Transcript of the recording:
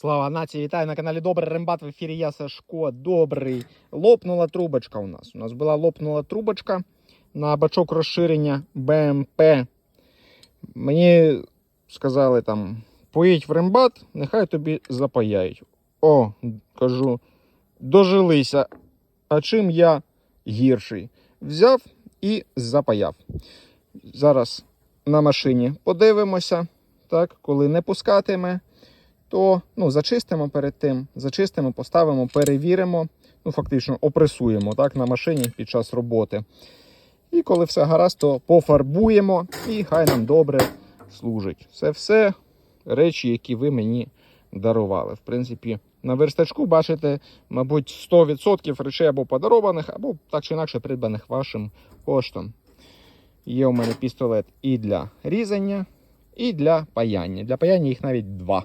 Слава нації, вітаю на каналі Добрий Рембат в ефірі я Сашко. Добрий. Лопнула трубочка у нас. У нас була лопнула трубочка на бачок розширення БМП. Мені сказали там, поїдь в рембат, нехай тобі запаяють. О, кажу, дожилися. А чим я гірший? Взяв і запаяв. Зараз на машині подивимося, так, коли не пускатиме то ну, зачистимо перед тим, зачистимо, поставимо, перевіримо, ну, фактично опресуємо так, на машині під час роботи. І коли все гаразд, то пофарбуємо і хай нам добре служить. Це все речі, які ви мені дарували. В принципі, на верстачку бачите, мабуть, 100% речей або подарованих, або так чи інакше придбаних вашим коштом. Є у мене пістолет і для різання, і для паяння. Для паяння їх навіть два.